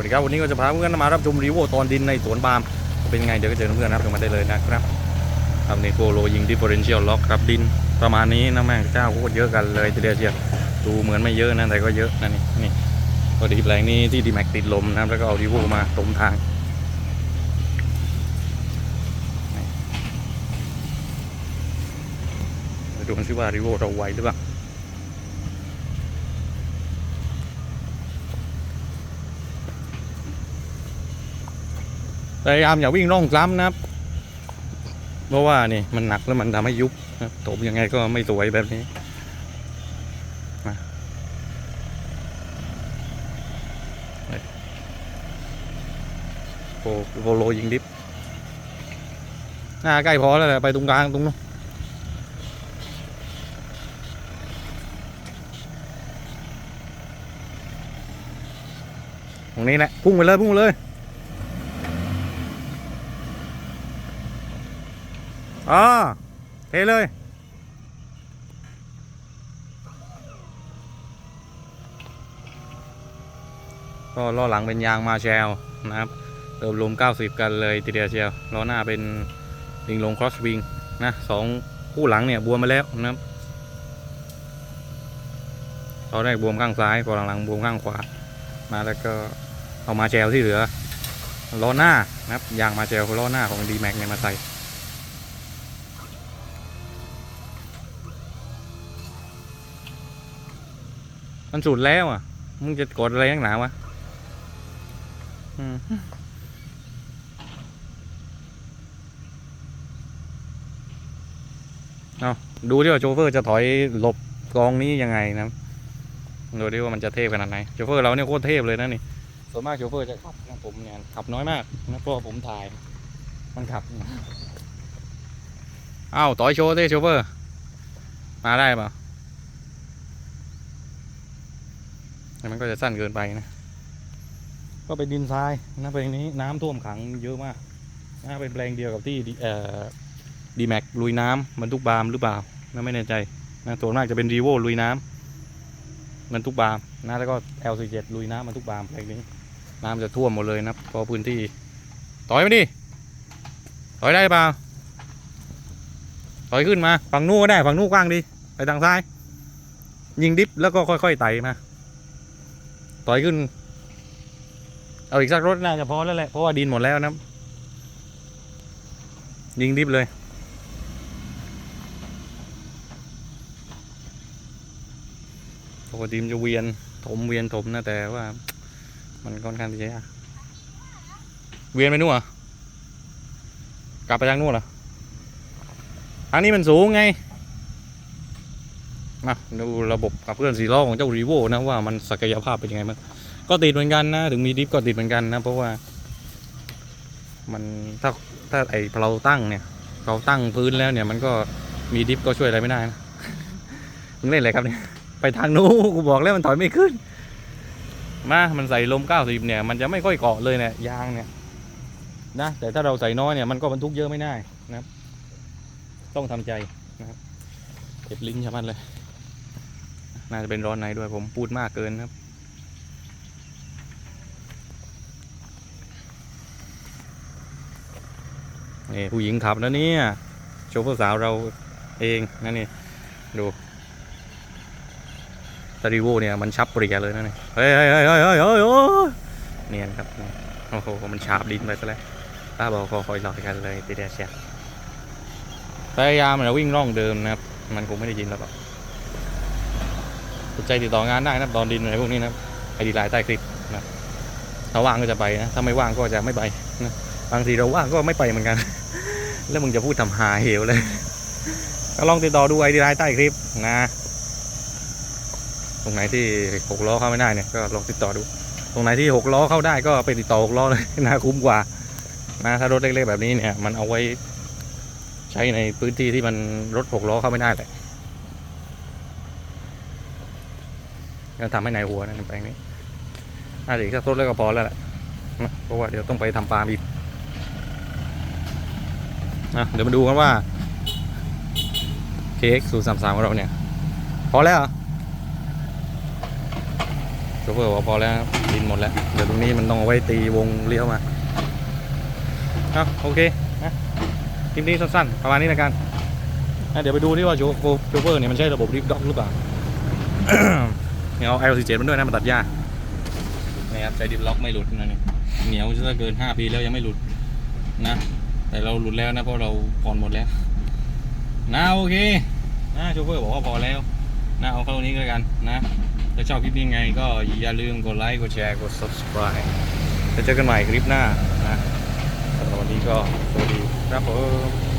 วัสดีครับ วันนี้ก็จะพาเพื่อนๆมารับชมรีโวตอนดินในสวนปาล์มเป็นไงเดี๋ยวก็เจอเพื่อนๆนะครับชมมาได้เลยนะครับครับในโฟโลยิงดิฟเฟอเรนเชียลล็อกครับดินประมาณนี้นะแม่งเจ้าโคตรเยอะกันเลยทีเดียวเชียวดูเหมือนไม่เยอะนะแต่ก็เยอะนะนี่นี่พอดีแปลงนี้ที่ดีแม็กติดลมนะครับแล้วก็เอารีโวมาตมทางดูกันซิว่ารีโวเราไหวหรือเปล่า พยายามอย่าวิ่งร่องซ้ำนะครับ เพราะว่านี่มันหนักแล้วมันทำให้ยุบนะครับตบยังไงก็ไม่สวยแบบนี้มาไปโฟโฟโลยิงดิฟหน้าใกล้พอแล้วแหละไปตรงกลางตรงนู้นตรงนี้แหละพุ่งไปเลยพุ่งไปเลย อ๋อเทเลย ก็ล้อหลังเป็นยางมาแชลนะครับเติมลม 90 กันเลยทีเดียวเชียวล้อหน้าเป็นลิงลงครอสวิงนะสองคู่หลังเนี่ยบวมมาแล้วนะครับตอนแรกบวมข้างซ้ายพอหลังๆบวมข้างขวา มาแล้วก็เอามาแชลที่เหลือล้อหน้านะครับยางมาแชลล้อหน้าของ d m a x เนี่ยมาใส่ มันสุดแล้วอะ มึงจะกดอะไรนักหนาวะเอาดูดิว่าโชเฟอร์จะถอยหลบกองนี้ยังไงนะดูดิว่ามันจะเทพขนาดไหนโชเฟอร์เราเนี่ยโคตรเทพเลยนะนี่ส่วนมากโชเฟอร์จะขับนะผมเนี่ยขับน้อยมากนะเพราะผมถ่าย มันขับอ้าวต่อยโชว์ดิโชเฟอร์ มาได้ปล่า แต่ มันก็จะสั้นเกินไปนะ ก็เป็นดินทรายนะเพลงนี้น้ำท่วมขังเยอะมากนะเป็นแปลงเดียวกับที่ดีเอ่อดีแม็กลุยน้ำบรรทุกบาล์มหรือเปล่านะไม่แน่ใจนะส่วนมากจะเป็นรีโวลุยน้ำบรรทุกบาล์มนะแล้วก็ L47 ลุยน้ำบรรทุกบาล์มแปลงนี้ น้ำจะท่วมหมดเลยนะพราะพื้นที่ถอยมาดิถอยได้เปล่าถอยขึ้นมาฝั่งนู้นก็ได้ฝั่งนู้นกว้างดีไปทางซ้าย ยิงดิฟแล้วก็ค่อยๆไต่มา ถอยขึ้น เอาอีกสักรถน่าจะพอแล้วแหละ เพราะว่าดินหมดแล้วนะยิงดิฟเลย ปกติมันจะเวียนถมเวียนถมนะแต่ว่า มันค่อนข้างที่จะยากเวียนไปนู่นเหรอกลับไปทางนู่นเหรอทางนี้มันสูงไง มาดูระบบขับเคลื่อนสีล้อของเจ้ารีโวนะว่ามันศักยภาพเป็นยังไงบ้างก็ติดเหมือนกันนะถึงมีดิฟก็ติดเหมือนกันนะเพราะว่า มันถ้าถ้าไอเราตั้งเนี่ยเราตั้งพื้นแล้วเนี่ย มันก็มีดิฟก็ช่วยอะไรไม่ได้นะมึงเล่นอะไรครับเนี่ยไปทางนู้กูบอกแล้วมันถอยไม่ขึ้นมามันใส่ลม90เนี่ยมันจะไม่ค่อยเกาะเลยเนี่ยยางเนี่ยนะแต่ถ้าเราใส่น้อยเนี่ยมันก็บรรทุกเยอะไม่ได้นะครับ ต้องทำใจนะครับเจ็บลิ้นชะมัดเลย น่าจะเป็นร้อนในด้วยผมพูดมากเกินครับ นี่ผู้หญิงขับนะเนี่ย โชเฟอร์สาวเราเองนั่นนี่ ดูตาริโวเนี่ยมันชับเปรียเลยนะนี่เฮ้ยเฮ้ยเฮ้ยเฮ้ยเฮ้ยเฮ้ยเนียนครับ โอ้โห มันฉาบดินไปซะแล้วป้าบอกคอยหลอกกันเลยตีเดียเชียพยายามนะวิ่งร่องเดิมนะครับ มันคงไม่ได้ยินแล้วหรอก นใจติดต่องานได้นะตอนดินอะไรพวกนี้นะไอดีไลน์ใต้คลิปนะถ้าว่างก็จะไปนะถ้าไม่ว่างก็จะไม่ไปนะบางทีเราว่างก็ไม่ไปเหมือนกัน แล้วมึงจะพูดทำหาเหวเลยก็ลองติดต่อดูไอดีไลน์ใต้คลิปนะตรงไหนที่หกล้อเข้าไม่ได้เนี่ยก็ลองติดต่อดู ตรงไหนที่หกล้อเข้าได้ก็ไปติดต่อหกล้อเลยน่าคุ้มกว่านะถ้ารถเล็กๆแบบนี้เนี่ย มันเอาไว้ใช้ในพื้นที่ที่มันรถหกล้อเข้าไม่ได้แหละ ก็ทำให้ในายหัวนะในแปลงนี้น่าจะอีกสักต้แล้วก็พอแล้วแหละเพราะว่าเดี๋ยวต้องไปทำปาล์มอีกนะเดี๋ยวมาดูกันว่าเค KX033 ของเราเนี่ย พอแล้วเหรอโชเฟอร์บอกว่าพอแล้วดินหมดแล้ว เดี๋ยวตรงนี้มันต้องเอาไว้ตีวงเลี้ยวมาเอาโอเคนะคลิปนี้สั้นๆ ประมาณนี้ละกันนะเดี๋ยวไปดูที่ว่าโชโชเฟอร์เนี่ยมันใช่ระบบริฟด็อกหรือเปล่า เนี่ยเอา L47 มันด้วยนะมันตัดหญ้านี่ครับใช้ดิฟล็อกไม่หลุดนะนี่เหนียวถ้าเกิน 5 ปีแล้วยังไม่หลุดนะ แต่เราหลุดแล้วนะเพราะเราผ่อนหมดแล้ว นะโอเคนะโชเฟอร์บอกว่าพอแล้ว นะเอาเข้านี้ก็แล้วกันนะถ้าชอบคลิปนี้ไงก็อย่าลืมกดไลค์กดแชร์กด subscribe จะเจอกันใหม่คลิปหน้านะสำหรับวันนี้ก็สวัสดีครับผม